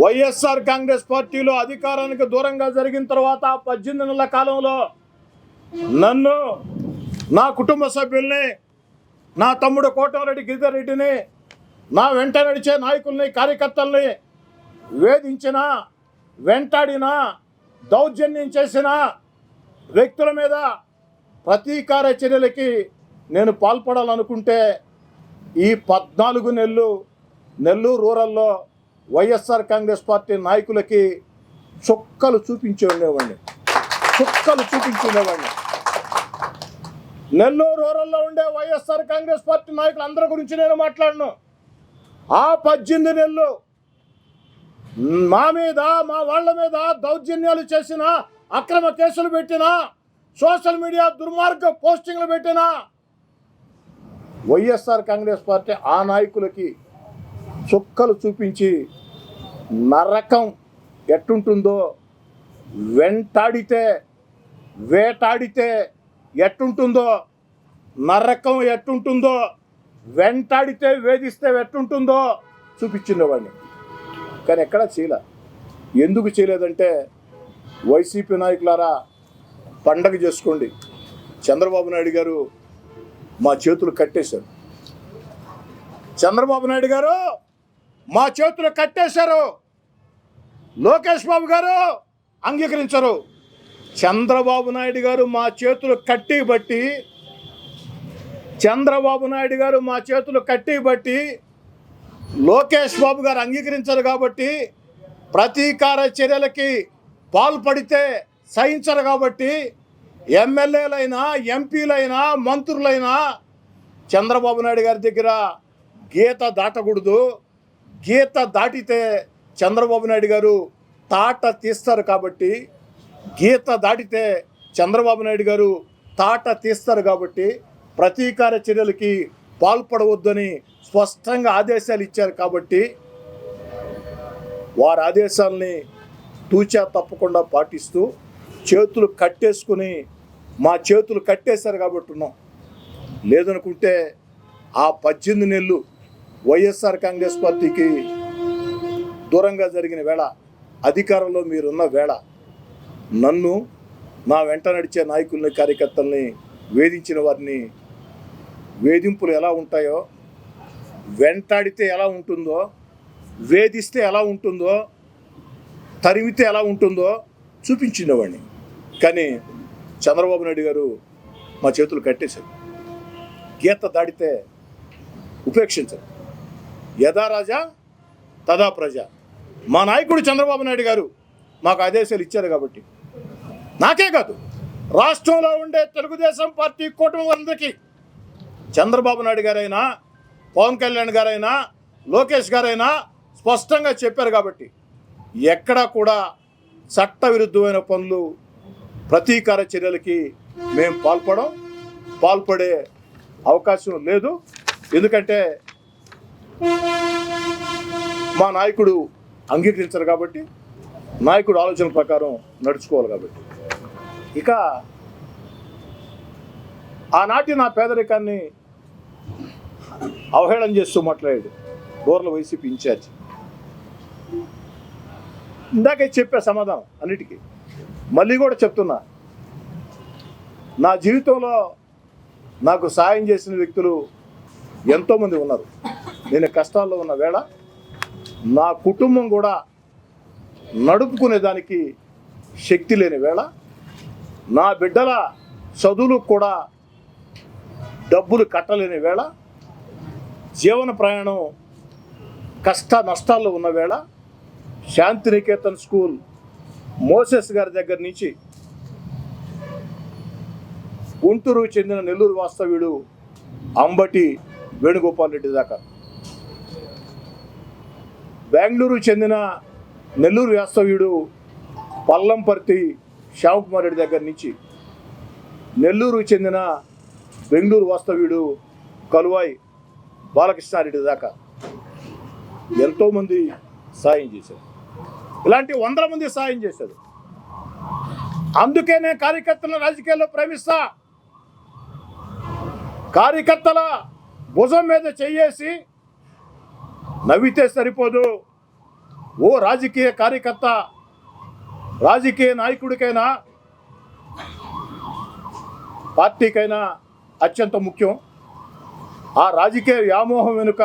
వైఎస్ఆర్ కాంగ్రెస్ పార్టీలో అధికారానికి దూరంగా జరిగిన తర్వాత పద్దెనిమిది నెలల కాలంలో నన్ను నా కుటుంబ సభ్యుల్ని నా తమ్ముడు కోటమిరెడ్డి గిరిధర్ రెడ్డిని నా వెంట నడిచే నాయకుల్ని కార్యకర్తల్ని వేధించిన వెంటాడిన దౌర్జన్యం చేసిన వ్యక్తుల మీద ప్రతీకార చర్యలకి నేను పాల్పడాలనుకుంటే ఈ పద్నాలుగు నెలలు నెల్లూరు రూరల్లో వైఎస్ఆర్ కాంగ్రెస్ పార్టీ నాయకులకి చుక్కలు చూపించి ఉండేవాడిని. చుక్కలు చూపించి ఉండేవాడిని. నెల్లూరు రూరల్లో ఉండే వైఎస్ఆర్ కాంగ్రెస్ పార్టీ నాయకులు అందరి గురించి నేను మాట్లాడను. ఆ పద్దెనిమిది నెలలు మా మీద మా వాళ్ళ మీద దౌర్జన్యాలు చేసిన అక్రమ కేసులు పెట్టిన సోషల్ మీడియా దుర్మార్గ పోస్టింగ్లు పెట్టిన వైఎస్ఆర్ కాంగ్రెస్ పార్టీ ఆ నాయకులకి చుక్కలు చూపించి నరకం ఎట్టుంటుందో వెంటాడితే వేటాడితే ఎట్టుంటుందో నరకం ఎట్టుంటుందో వెంటాడితే వేధిస్తే ఎట్టుంటుందో చూపించిండేవాడిని కానీ ఎక్కడా చేయలే. ఎందుకు చేయలేదంటే వైసీపీ నాయకులారా పండగ చేసుకోండి. చంద్రబాబు నాయుడు గారు మా చేతులు కట్టేశారు. చంద్రబాబు నాయుడు గారు మా చేతులు కట్టేశారు. లోకేష్ బాబు గారు అంగీకరించరు. చంద్రబాబు నాయుడు గారు మా చేతులు కట్టి బట్టి చంద్రబాబు నాయుడు గారు మా చేతులు కట్టి బట్టి లోకేష్ బాబు గారు అంగీకరించరు కాబట్టి ప్రతీకార చర్యలకి పాల్పడితే సహించరు కాబట్టి ఎమ్మెల్యేలైనా ఎంపీలైనా మంత్రులైనా చంద్రబాబు నాయుడు గారి దగ్గర గీత దాటకూడదు. గీత దాటితే చంద్రబాబు నాయుడు గారు తాట తీస్తారు కాబట్టి గీత దాటితే చంద్రబాబు నాయుడు గారు తాట తీస్తారు కాబట్టి ప్రతీకార చర్యలకి పాల్పడవద్దని స్పష్టంగా ఆదేశాలు ఇచ్చారు కాబట్టి వారి ఆదేశాలని తూచా తప్పకుండా పాటిస్తూ చేతులు కట్టేసుకుని మా చేతులు కట్టేశారు కాబట్టి ఉన్నాం. లేదనుకుంటే ఆ పద్దెనిమిది నెలలు వైఎస్ఆర్ కాంగ్రెస్ పార్టీకి దూరంగా జరిగిన వేళ అధికారంలో మీరున్న వేళ నన్ను నా వెంట నడిచే నాయకుల్ని కార్యకర్తల్ని వేధించిన వారిని వేధింపులు ఎలా ఉంటాయో వెంటాడితే ఎలా ఉంటుందో వేధిస్తే ఎలా ఉంటుందో తరిమితే ఎలా ఉంటుందో చూపించినవాడిని. కానీ చంద్రబాబు నాయుడు గారు మా చేతులు కట్టేశారు. గీత దాడితే ఉపేక్షించరు. యథా రాజా తదా ప్రజ. మా నాయకుడు చంద్రబాబు నాయుడు గారు మాకు ఆదేశాలు ఇచ్చారు కాబట్టి. నాకే కాదు రాష్ట్రంలో ఉండే తెలుగుదేశం పార్టీ కూటమి చంద్రబాబు నాయుడు గారైనా పవన్ కళ్యాణ్ గారైనా లోకేష్ గారైనా స్పష్టంగా చెప్పారు కాబట్టి ఎక్కడా కూడా చట్ట విరుద్ధమైన పనులు ప్రతీకార చర్యలకి మేము పాల్పడం పాల్పడే అవకాశం లేదు. ఎందుకంటే మా నాయకుడు అంగీకరించరు కాబట్టి నాయకుడు ఆలోచన ప్రకారం నడుచుకోవాలి కాబట్టి. ఇక ఆనాటి నా పేదరికాన్ని అవహేళన చేస్తూ మాట్లాడాడు బోర్ల వైసీపీ ఇన్ఛార్జ్. ఇందాకే చెప్పే సమాధానం అన్నిటికీ. మళ్ళీ కూడా చెప్తున్నా నా జీవితంలో నాకు సాయం చేసిన వ్యక్తులు ఎంతోమంది ఉన్నారు. నేను కష్టాల్లో ఉన్న వేళ నా కుటుంబం కూడా నడుపుకునే దానికి శక్తి లేని వేళ నా బిడ్డల చదువులకు కూడా డబ్బులు కట్టలేని వేళ జీవన ప్రయాణం కష్ట నష్టాల్లో ఉన్న వేళ శాంతినికేతన్ స్కూల్ మోసెస్ గారి దగ్గర నుంచి గుంటూరు చెందిన నెల్లూరు వాస్తవ్యుడు అంబటి వేణుగోపాల్ రెడ్డి దాకా. బెంగళూరు చెందిన నెల్లూరు వాస్తవ్యుడు పల్లంపర్తి శ్యామకుమార్ రెడ్డి దగ్గర నుంచి నెల్లూరు చెందిన బెంగళూరు వాస్తవ్యుడు కలువాయి బాలకృష్ణారెడ్డి దాకా ఎంతోమంది సాయం చేశారు. ఇలాంటి వందల మంది సాయం చేశారు. అందుకే నేను కార్యకర్తల రాజకీయాల్లో ప్రేమిస్తా కార్యకర్తల భుజం మీద చేయేసి నవ్వితే సరిపోదు. ఓ రాజకీయ కార్యకర్త రాజకీయ నాయకుడికైనా పార్టీకైనా అత్యంత ముఖ్యం. ఆ రాజకీయ వ్యామోహం వెనుక